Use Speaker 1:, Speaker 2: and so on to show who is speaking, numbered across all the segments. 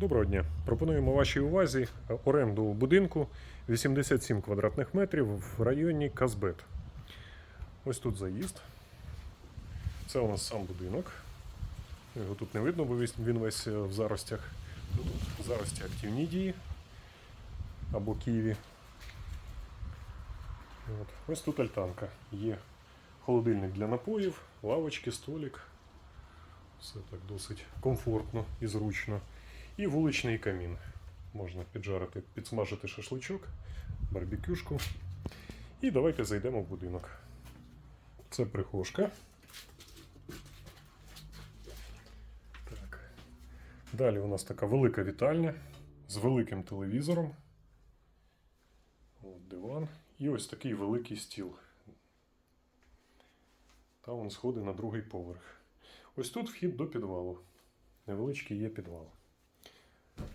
Speaker 1: Доброго дня. Пропонуємо вашій увазі оренду будинку 87 квадратних метрів в районі Казбет. Ось тут заїзд. Це у нас сам будинок. Його тут не видно, бо він весь е, в заростях. Тут зарості активні дії або Києві. От. Ось тут альтанка. Є холодильник для напоїв, лавочки, столик. Все так досить комфортно і зручно. І вуличний камін. Можна піджарити, підсмажити шашличок, барбекюшку. І давайте зайдемо в будинок. Це прихожка. Так. Далі у нас така велика вітальня з великим телевізором. От диван. І ось такий великий стіл. Та вон сходи на другий поверх. Ось тут вхід до підвалу. Невеличкий є підвал.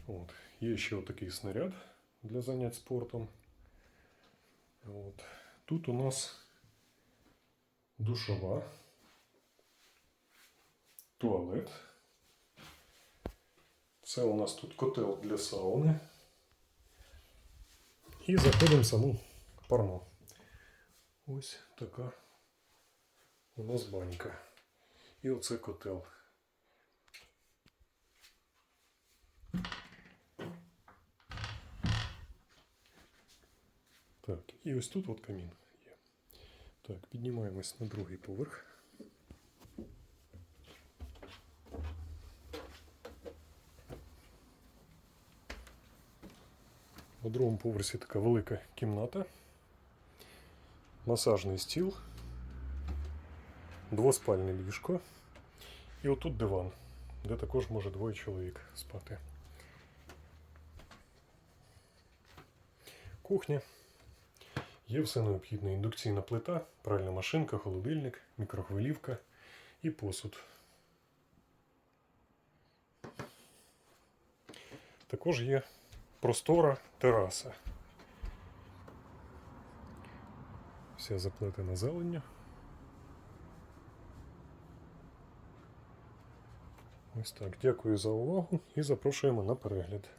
Speaker 1: От. Є ще отакий снаряд для занять спортом. От. Тут у нас душова, туалет. Це у нас тут котел для сауни. І заходимо в саму парну. Ось така у нас банька. І оце котел. Так, і ось тут от камін є. Так, піднімаємось на другий поверх. На другому поверсі така велика кімната, масажний стіл, двоспальне ліжко. І отут диван, де також може двоє чоловік спати. Кухня. Є все необхідне: індукційна плита, пральна машинка, холодильник, мікрохвилівка і посуд. Також є простора тераса. Вся заплетена зеленню. Ось так. Дякую за увагу і запрошуємо на перегляд.